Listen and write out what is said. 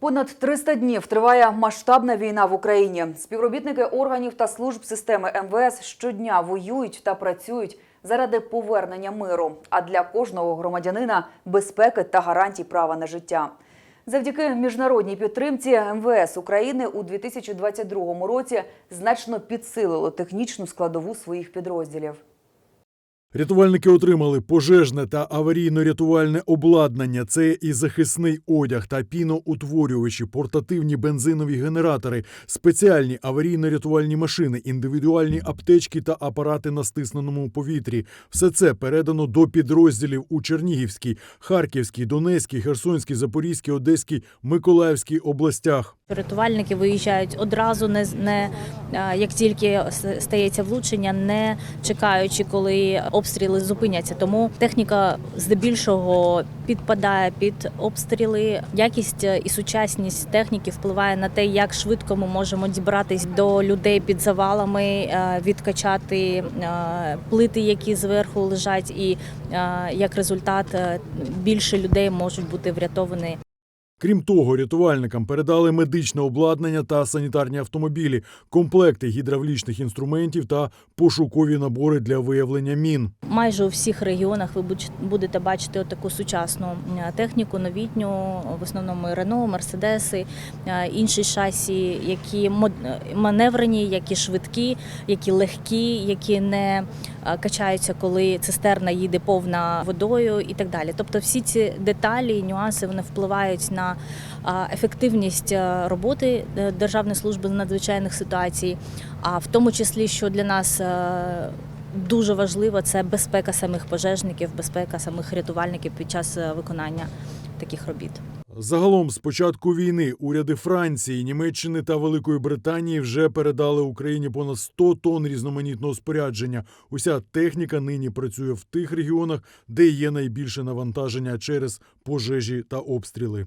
Понад 300 днів триває масштабна війна в Україні. Співробітники органів та служб системи МВС щодня воюють та працюють заради повернення миру. А для кожного громадянина безпеки та гарантій права на життя. Завдяки міжнародній підтримці МВС України у 2022 році значно підсилило технічну складову своїх підрозділів. Рятувальники отримали пожежне та аварійно-рятувальне обладнання. Це і захисний одяг та піноутворювачі, портативні бензинові генератори, спеціальні аварійно-рятувальні машини, індивідуальні аптечки та апарати на стисненому повітрі. Все це передано до підрозділів у Чернігівській, Харківській, Донецькій, Херсонській, Запорізькій, Одеській, Миколаївській областях. Рятувальники виїжджають одразу, не, не е, як тільки стається влучення, не чекаючи, коли обстріли зупиняться. Тому техніка здебільшого підпадає під обстріли. Якість е, і сучасність техніки впливає на те, як швидко ми можемо дібратись до людей під завалами, е, відкачати плити, які зверху лежать, і як результат більше людей можуть бути врятовані. Крім того, рятувальникам передали медичне обладнання та санітарні автомобілі, комплекти гідравлічних інструментів та пошукові набори для виявлення мін. Майже у всіх регіонах ви будете бачити таку сучасну техніку, новітню, в основному Рено, Мерседеси, е, інші шасі, які маневрені, які швидкі, які легкі, які не качаються, коли цистерна їде повна водою і так далі. Тобто всі ці деталі і нюанси вони впливають на е, ефективність е, роботи е, Державної служби з надзвичайних ситуацій, а в тому числі, що для нас е, Дуже важливо це безпека самих пожежників, безпека самих рятувальників під час е, виконання таких робіт. Загалом, з початку війни, уряди Франції, Німеччини та Великої Британії вже передали Україні понад 100 тонн різноманітного спорядження. Уся техніка нині працює в тих регіонах, де є найбільше навантаження через пожежі та обстріли.